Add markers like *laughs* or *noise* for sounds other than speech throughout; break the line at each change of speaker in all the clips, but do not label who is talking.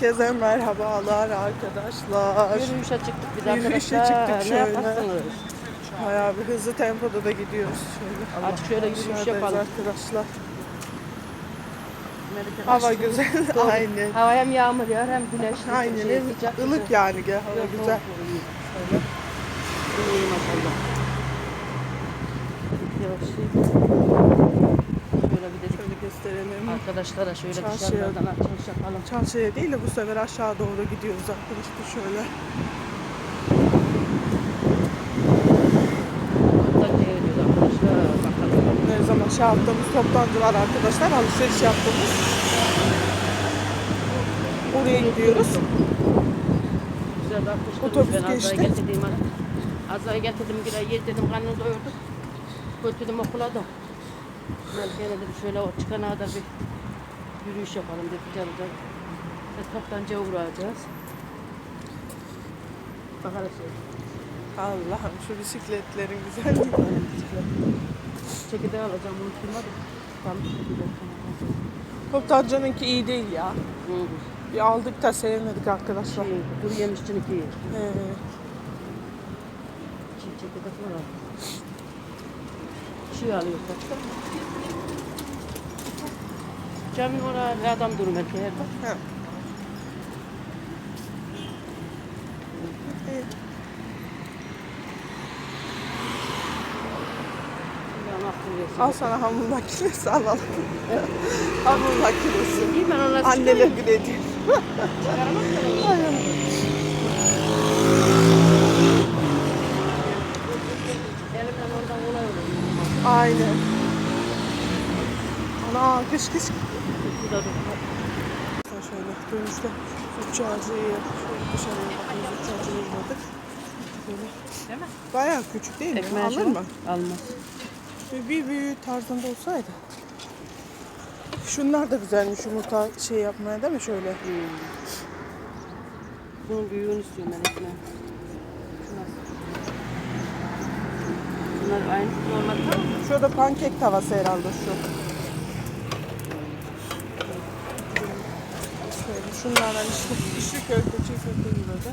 Herkese merhabalar arkadaşlar.
Yürüyüşe çıktık biz
Yürüyüşe
arkadaşlar.
çıktık
Ne
şöyle.
yaparsınız?
Bayağı bir hızlı tempoda da gidiyoruz şöyle.
Azıcık şöyle yürüyüş yapalım.
arkadaşlar. Hava güzel. *laughs* Aynen.
Hava hem yağmur yağar hem güneşli.
Aynen.
Şey, sıcak
Ilık yani gel. Hava
Yok,
güzel.
iyi. İyi maşallah. Yavaş şey. Şöyle bir dedik.
Şöyle gösterelim.
Arkadaşlara şöyle
Çarşıya.
dışarıdan açılış yapalım.
Çarşıya değil de bu sefer aşağı doğru gidiyoruz arkadaşlar şöyle.
Gidiyoruz arkadaşlar. Bakalım.
Ne zaman şey yaptığımız toptancı var arkadaşlar. Alışveriş yaptığımız. Oraya gidiyoruz.
Güzel bakmıştım.
Otobüs
ben
geçti.
getirdim. Azra'yı getirdim. Bir ay yedirdim. Karnını doyurdum. Götürdüm okula da. Melike'ye dedim şöyle o çıkana kadar bir yürüyüş yapalım dedik yarıda. Ve toptancıya uğrayacağız. Bakarız.
Allah'ım şu bisikletlerin güzelliği. *laughs*
Çekirdeği alacağım unutturmadım. Tam çekirdeği.
Toptancının iyi değil ya.
Hı.
Bir aldık da sevmedik arkadaşlar.
Şey, kuru yemişçilik iyi.
Ee,
Çiğ çekirdek var abi. Şey alıyor kaçta? Camın oraya adam durur belki her bak. aklını versin.
Al sana hamur makinesi alalım. hamur makinesi.
İyi ben ona
Anneler
çıkaramam da.
Aynen.
Elimden oradan kolay olur.
Aynen. Ana kış kış. Şöyle dönüşte uçağcıyı şöyle dışarıya bakıyoruz uçağcıyı uğradık. Böyle
Değil mi?
bayağı küçük değil mi?
Ekmeği
Alır mı?
Almaz.
Bir, bir büyüğü tarzında olsaydı. Şunlar da güzelmiş yumurta şey yapmaya değil mi şöyle?
Hmm. Bunun büyüğünü istiyorum ben ekmeği. Bunlar aynı normal mı?
Şurada pankek tavası herhalde şu. Şöyle şunlardan işte içli köfte, çiğ köfte gibi de.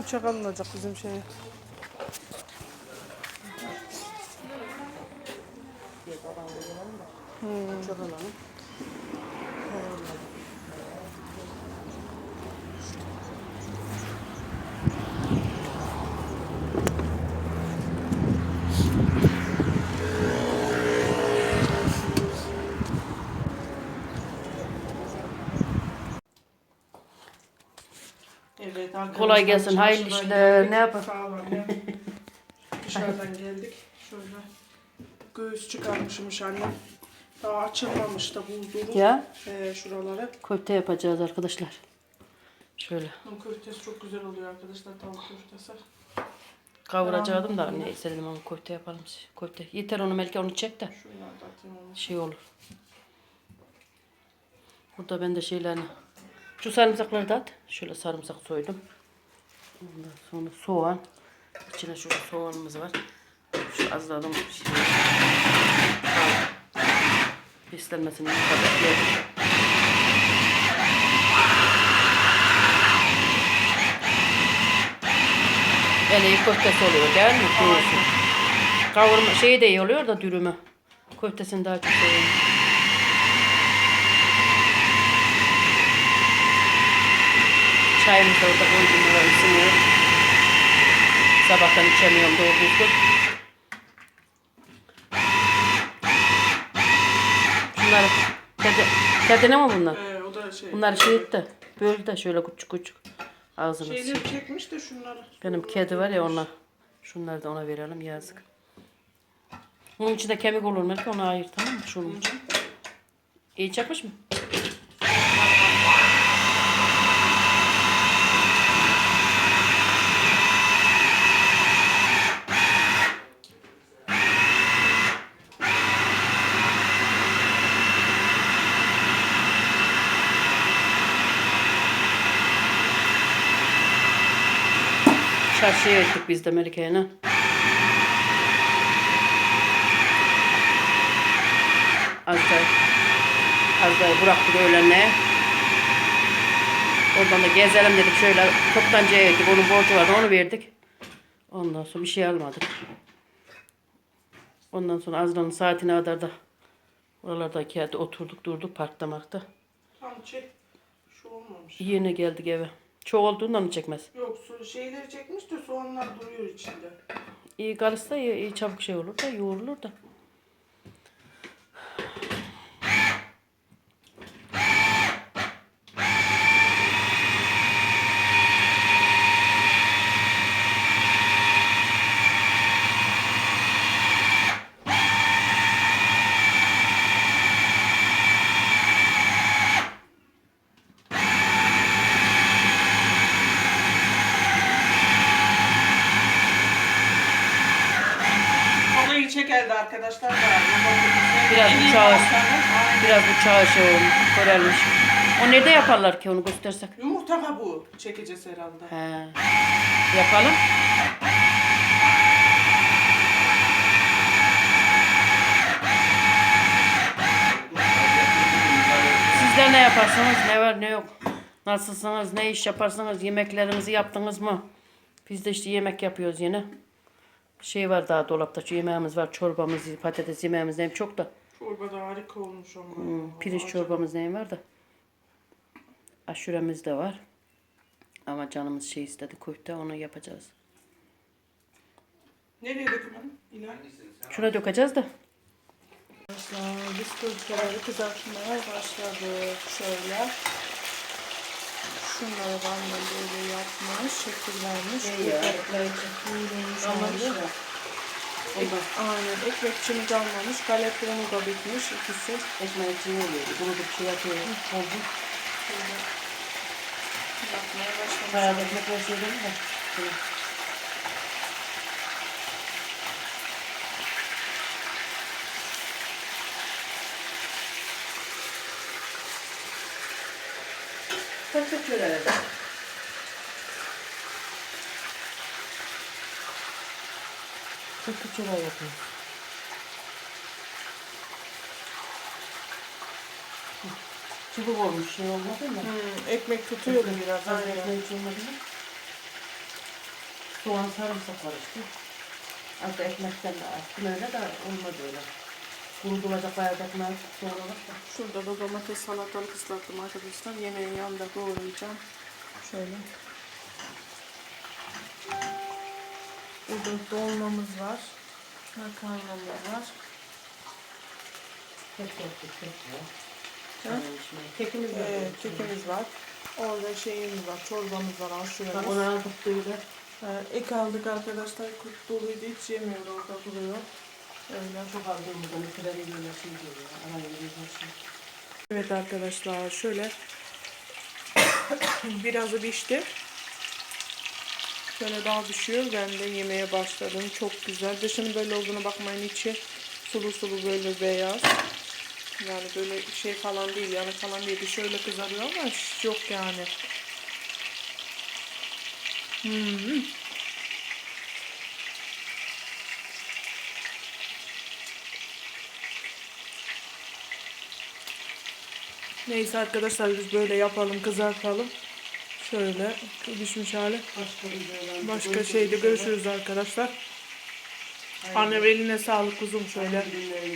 Bıçak alınacak bizim şeye.
Çok alalım.
Evet.
Kolay gelsin, hayırlı işler. Ne yapalım?
Sağ. Dışarıdan geldik. Şöyle göğüs çıkarmışmış annem. Daha açılmamış da bulduruz.
Ya
Ee, şuraları.
köfte yapacağız arkadaşlar. Şöyle
Bunun köftesi çok güzel oluyor arkadaşlar tavuk köftesi.
kavuracaktım da neyse dedim ama köfte yapalım. Köfte. Yeter onu Melike onu çek de
Şunlar da atayım onu.
şey olur. Burada ben de şeylerini şu sarımsakları da at. Şöyle sarımsak soydum. Ondan sonra soğan. İçine şurada soğanımız var. Şu azladım. Beslenmesini yıkadık. yedik. Yani köftesi oluyor değil mi? Kavurma şeyi de iyi oluyor da dürümü. Köftesini daha çok seviyorum. Çayımız da orada koydum oraya ısınıyor. Sabahtan içemiyorum doğru düzgün. Şunları kedi, kedine mi bunlar?
Ee, o da şey.
Bunları şey etti. Böyle de şöyle küçük küçük. Ağzını.
Şeyleri çekmiş de şunları.
Benim kedi var ya ona. Şunları da ona verelim yazık. Bunun içinde kemik olur belki onu ayır tamam mı? Şunun için. İyi çakmış mı? Çarşıya gittik biz de Melike'yle. işte. Az daha bıraktık öğlenle. Oradan da gezelim dedik şöyle toptancıya gittik. Onun borcu vardı onu verdik. Ondan sonra bir şey almadık. Ondan sonra Azra'nın saatine kadar da oralardaki yerde oturduk durduk parkta markta.
Tam çek. Şu olmamış.
Yeni geldik eve. Çok olduğundan mı çekmez?
Yok su şeyleri çekmiş de soğanlar duruyor içinde.
İyi karışsa iyi, iyi çabuk şey olur da yoğurulur da.
Kolayı çekerdi arkadaşlar da.
Biraz
pastanın, aynen.
Biraz bıçağı şey olmuş, körelmiş. O nerede yaparlar ki onu göstersek?
Yumurta kabuğu çekeceğiz herhalde.
He. Yapalım. Sizler ne yaparsınız? Ne var ne yok? Nasılsınız? Ne iş yaparsınız? Yemeklerinizi yaptınız mı? Biz de işte yemek yapıyoruz yine. Şey var daha dolapta. Şu yemeğimiz var. Çorbamız, patates yemeğimiz hem çok da.
Çorba da harika olmuş ama.
Hmm, pirinç çorbamız neyim var da. Aşuremiz de var. Ama canımız şey istedi köfte onu yapacağız.
Nereye döküyorum? İlan.
Şuna dökeceğiz de.
Arkadaşlar biz köfteleri kızartmaya başladık. Şöyle. Şunları bana böyle yapmış, şekil vermiş. Yoğurulmuş hali.
Ondan
Aynen ekmekçimiz almamış. Galetronu da bitmiş ikisi.
ekmeği için oluyor. Bunu da şey yapıyor. Oldu.
Yapmaya başlamış.
Bayağı da ekmek var şey mi? Şöyle. Çok şöyle yapıyor. Çubuk olmuş şey olmadı mı?
Hmm, ekmek tutuyordu biraz.
Aynen. Ekmeği olmadı mı? Soğan sarımsak var işte. Az da ekmekten de attım öyle de olmadı öyle. Kurutulacak ekmeği sonra bak da.
Şurada da domates salatalık ıslattım arkadaşlar. Yemeğin yanında doğrayacağım. Şöyle. Burada dolmamız var. Makarnamız var.
Kek yaptık kek.
Ha?
Kekimiz var.
Ee, kekimiz var. Orada şeyimiz var. Çorbamız var.
Bak
Aşuremiz.
onu aldık.
Ee, ek aldık arkadaşlar. Kurt doluydu. Hiç yemiyor. Orada duruyor.
Böyle şey şey.
Evet arkadaşlar şöyle *coughs* birazı pişti. Şöyle daha pişiyor. Ben de yemeye başladım. Çok güzel. Dışının böyle olduğunu bakmayın. içi sulu sulu böyle beyaz. Yani böyle şey falan değil. Yani falan değil. Şöyle kızarıyor ama yok yani. Hmm. Neyse arkadaşlar biz böyle yapalım, kızartalım. Şöyle pişmiş hali.
Başka şey
Başka şeyde görüşürüz arkadaşlar. Anne eline sağlık kuzum şöyle.
Güzel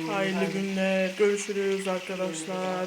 oldu.
Hayırlı günler. Görüşürüz arkadaşlar.